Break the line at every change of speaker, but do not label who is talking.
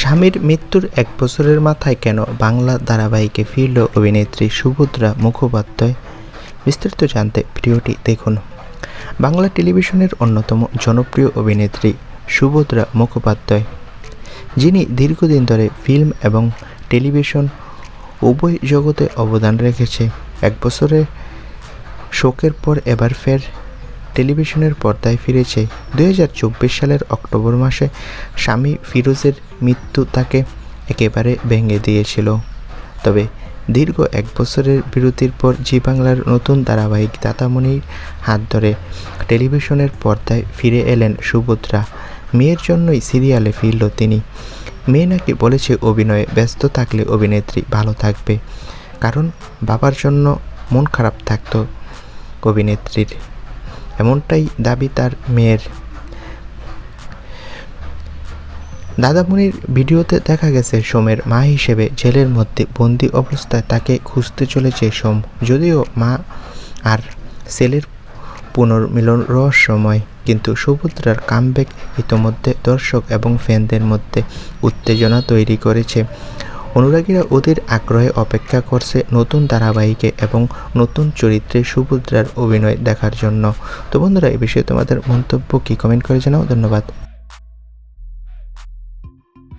স্বামীর মৃত্যুর এক বছরের মাথায় কেন বাংলা ধারাবাহিকে ফিরল অভিনেত্রী সুভদ্রা মুখোপাধ্যায়? বিস্তারিত জানতে ভিডিওটি দেখুন। বাংলা টেলিভিশনের অন্যতম জনপ্রিয় অভিনেত্রী সুভদ্রা মুখোপাধ্যায়, যিনি দীর্ঘদিন ধরে ফিল্ম এবং টেলিভিশন উভয় জগতে অবদান রেখেছে। এক বছরে শোকের পর এবার ফের টেলিভিশনের পর্দায় ফিরেছে। দু হাজার চব্বিশ সালের অক্টোবর মাসে স্বামী ফিরোজের মৃত্যু তাকে একেবারে ভেঙে দিয়েছিল। তবে দীর্ঘ এক বছরের বিরতির পর জি বাংলার নতুন ধারাবাহিক দাতামণির হাত ধরে টেলিভিশনের পর্দায় ফিরে এলেন সুভদ্রা। মেয়ের জন্যই সিরিয়ালে ফিরল তিনি। মেয়ে নাকি বলেছে অভিনয়ে ব্যস্ত থাকলে অভিনেত্রী ভালো থাকবে। কারণ বাবার জন্য মন খারাপ থাকতো অভিনেত্রীর। এমনটাই দাবি তার মেয়ের। দাদামণির ভিডিওতে দেখা গেছে, সোমের মা হিসেবে জেলের মধ্যে বন্দি অবস্থায় তাকে খুঁজতে চলেছে সোম। যদিও মা আর ছেলের পুনর্মিলন রহস্যময়, কিন্তু সুভদ্রার কামব্যাক ইতোমধ্যে দর্শক এবং ফ্যানদের মধ্যে উত্তেজনা তৈরি করেছে। অনুরাগীরা ওদের আগ্রহে অপেক্ষা করছে নতুন ধারাবাহিকে এবং নতুন চরিত্রে সুভদ্রার অভিনয় দেখার জন্য। তো বন্ধুরা এই বিষয়ে তোমাদের মন্তব্য কি? কমেন্ট করে জানাও। ধন্যবাদ।